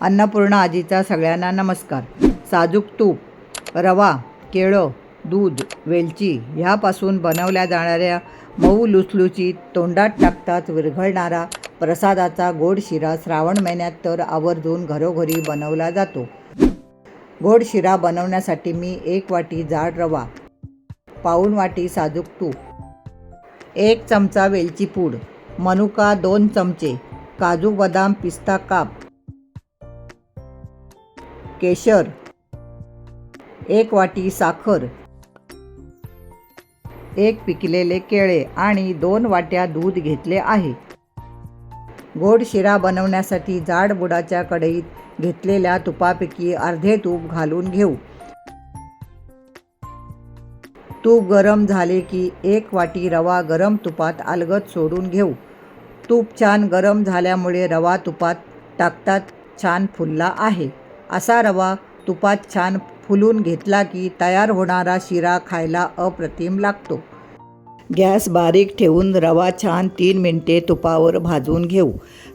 अन्नपूर्णा आजीचा सगळ्यांना नमस्कार. साजूक तूप रवा केळं दूध वेलची ह्यापासून बनवल्या जाणाऱ्या मऊ लुचलुची तोंडात टाकताच विरघळणारा प्रसादाचा गोड शिरा श्रावण महिन्यात तर आवर्जून घरोघरी बनवला जातो. गोड शिरा बनवण्यासाठी मी एक वाटी जाड रवा पाऊण वाटी साजूक तूप एक चमचा वेलची पूड मनुका दोन चमचे काजू बदाम पिस्ता काप केशर. एक वाटी साखर. एक पिकलेले केळे आणि दोन वाट्या दूध घेतले आहे. गोड शिरा बनवण्यासाठी जाड बुडाच्या कढईत घेतलेल्या तुपापैकी अर्धे तूप घालून घेऊ. तूप गरम झाले की एक वाटी रवा गरम तुपात अलगत सोडून घेऊ. तूप छान गरम झाल्यामुळे रवा तुपात टाकतात छान फुलला आहे. असा रवा तुपात छान फुलून घेतला की तयार होणारा शिरा खायला अप्रतिम लागतो. गॅस बारीक ठेवून रवा छान तीन मिनटे तुपावर भाजून घेऊ.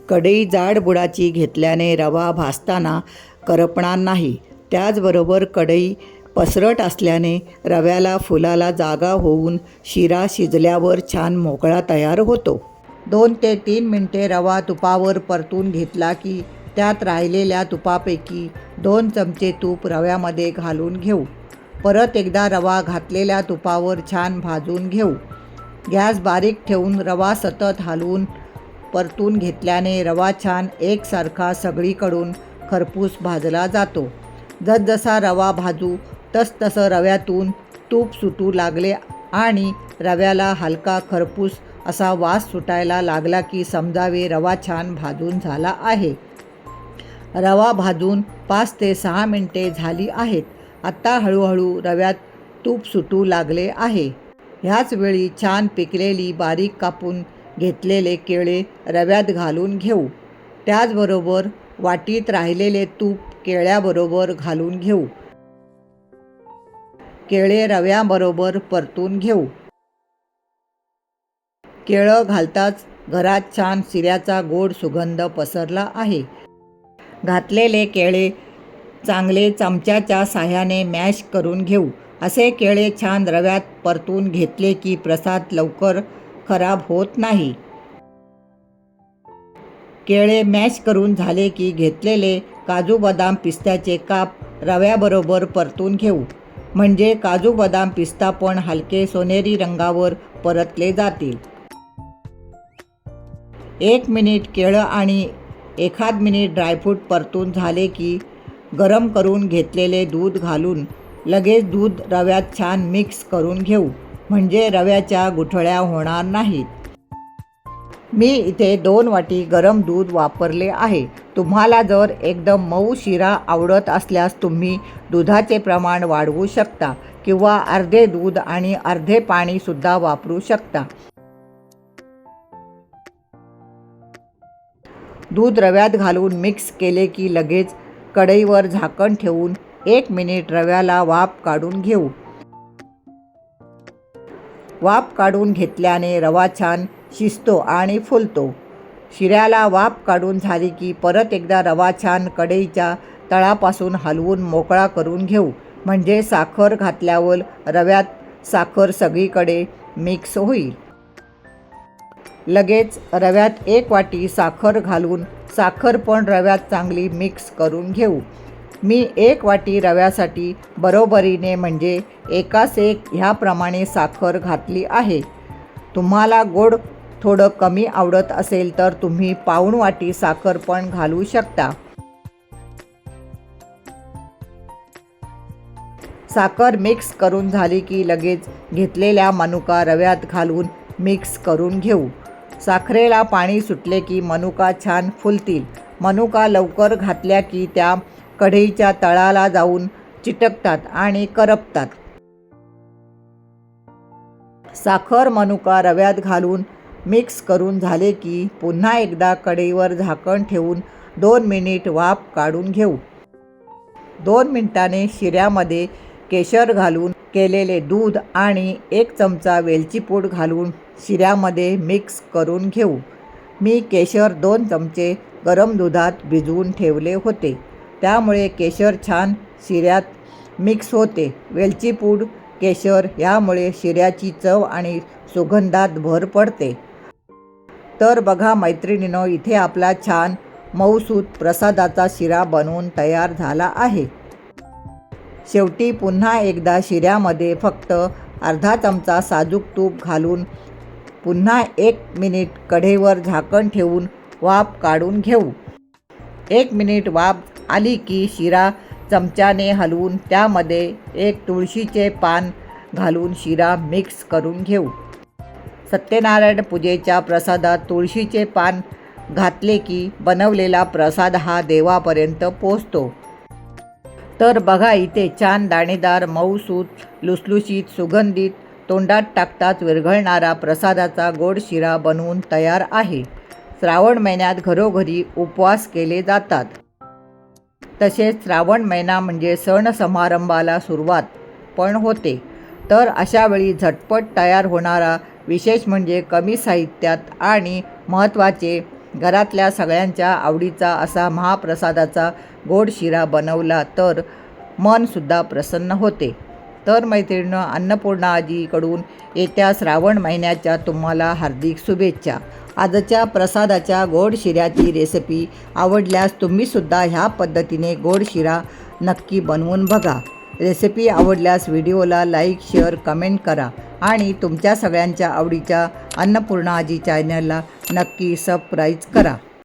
कढई जाड बुडाची घेतल्याने रवा भाजताना करपणार नाही. त्याचबरोबर कढई पसरट असल्याने रव्याला फुलाला जागा होऊन शिरा शिजल्यावर छान मोकळा तयार होतो. दोन ते तीन मिनटे रवा तुपावर परतून घेतला की त्यात राहिलेल्या तुपापैकी दोन चमचे तूप रव्यामध्ये घालून घेऊ. परत एकदा रवा घातलेल्या तुपावर छान भाजून घेऊ. गॅस बारीक ठेवून रवा सतत हलवून परतून घेतल्याने रवा छान एकसारखा सगळीकडून खरपूस भाजला जातो. जसजसा रवा भाजू तसतसं रव्यातून तूप सुटू लागले आणि रव्याला हलका खरपूस असा वास सुटायला लागला की समजावे रवा छान भाजून झाला आहे. रवा भाजून पाच ते सहा मिनटे झाली आहेत. आत्ता हळूहळू रव्यात तूप सुटू लागले आहे. ह्याच वेळी छान पिकलेली बारीक कापून घेतलेले केळे रव्यात घालून घेऊ. त्याचबरोबर वाटीत राहिलेले तूप केळ्याबरोबर घालून घेऊ. केळे रव्याबरोबर परतून घेऊ. केळं घालताच घरात छान शिऱ्याचा गोड सुगंध पसरला आहे. घातलेले केळे चांगले चमच्याच्या साह्याने मॅश करून घेऊ. असे केळे छान रव्यात परतून घेतले की प्रसाद लवकर खराब होत नाही. केळे मॅश करून झाले की घेतलेले काजू बदाम पिस्त्याचे काप रव्याबरोबर परतून घेऊ. म्हणजे काजू बदाम पिस्ता पण हलके सोनेरी रंगावर परतले जातील. एक मिनिट केळं आणि एखाद मिनिट ड्रायफ्रूट परतून झाले की गरम करून घेतलेले दूध घालून लगेच दूध रव्यात छान मिक्स करून घेऊ. म्हणजे रव्याच्या गुठळ्या होणार नाहीत. मी इथे दोन वाटी गरम दूध वापरले आहे. तुम्हाला जर एकदम मऊ शिरा आवडत असल्यास तुम्ही दुधाचे प्रमाण वाढवू शकता किंवा अर्धे दूध आणि अर्धे पाणीसुद्धा वापरू शकता. दूध रव्यात घालून मिक्स केले की लगेच कढईवर झाकण ठेवून एक मिनिट रव्याला वाफ काढून घेऊ. वाफ काढून घेतल्याने रवा छान शिजतो आणि फुलतो. शिऱ्याला वाफ काढून झाली की परत एकदा रवा छान कढईच्या तळापासून हलवून मोकळा करून घेऊ. म्हणजे साखर घातल्यावर रव्यात साखर सगळीकडे मिक्स होईल. लगेच रव्यात एक वाटी साखर घालून साखर पण रव्यात चांगली मिक्स करून घेऊ. मी एक वाटी रव्यासाठी बरोबरीने म्हणजे एकास एक ह्याप्रमाणे साखर घातली आहे. तुम्हाला गोड थोडं कमी आवडत असेल तर तुम्ही पाऊण वाटी साखर पण घालू शकता. साखर मिक्स करून झाली की लगेच घेतलेल्या मनुका रव्यात घालून मिक्स करून घेऊ. साखरेला पाणी सुटले की मनुका छान फुलतील. मनुका लवकर घातल्या की त्या कढईच्या तळाला जाऊन चिटकतात आणि करपतात. साखर मनुका रव्यात घालून मिक्स करून झाले की पुन्हा एकदा कढईवर झाकण ठेवून दोन मिनिट वाफ काढून घेऊ. दोन मिनिटाने शिऱ्यामध्ये केशर घालून केलेले दूध आणि एक चमचा वेलची पूड घालून शिऱ्यामध्ये मिक्स करून घेऊ. मी केशर दोन चमचे गरम दुधात भिजवून ठेवले होते. त्यामुळे केशर छान शिऱ्यात मिक्स होते. वेलची पूड केशर यामुळे शिऱ्याची चव आणि सुगंधात भर पडते. तर बघा मैत्रिणीनो इथे आपला छान मऊसूत प्रसादाचा शिरा बनवून तयार झाला आहे. शेवटी पुन्हा एकदा शिऱ्यामध्ये फक्त अर्धा चमचा साजूक तूप घालून पुन्हा एक मिनिट कढेवर झाकण ठेवून वाफ काढून घेऊ. एक मिनिट वाफ आली की शिरा चमच्याने हलवून त्यामध्ये एक तुळशीचे पान घालून शिरा मिक्स करून घेऊ. सत्यनारायण पूजेच्या प्रसादात तुळशीचे पान घातले की बनवलेला प्रसाद हा देवापर्यंत पोचतो तर बघा इथे छान दाणेदार मऊसूत लुसलुशीत सुगंधित तोंडात टाकताच विरघळणारा प्रसादाचा गोड शिरा बनवून तयार आहे. श्रावण महिन्यात घरोघरी उपवास केले जातात. तसेच श्रावण महिना म्हणजे सण समारंभाला सुरुवात पण होते. तर अशावेळी झटपट तयार होणारा विशेष म्हणजे कमी साहित्यात आणि महत्त्वाचे घरातल्या सगळ्यांच्या आवडीचा असा महाप्रसादाचा गोड शिरा बनवला तर मनसुद्धा प्रसन्न होते. तर मैत्रिणीनं अन्नपूर्णा आजीकडून येत्या श्रावण महिन्याच्या तुम्हाला हार्दिक शुभेच्छा. आजच्या प्रसादाच्या गोड शिऱ्याची रेसिपी आवडल्यास तुम्हीसुद्धा ह्या पद्धतीने गोड शिरा नक्की बनवून बघा. रेसिपी आवडल्यास व्हिडिओला लाईक शेअर कमेंट करा आणि तुमच्या सगळ्यांच्या आवडीच्या अन्नपूर्णा आजी चॅनलला नक्की सबस्क्राईब करा.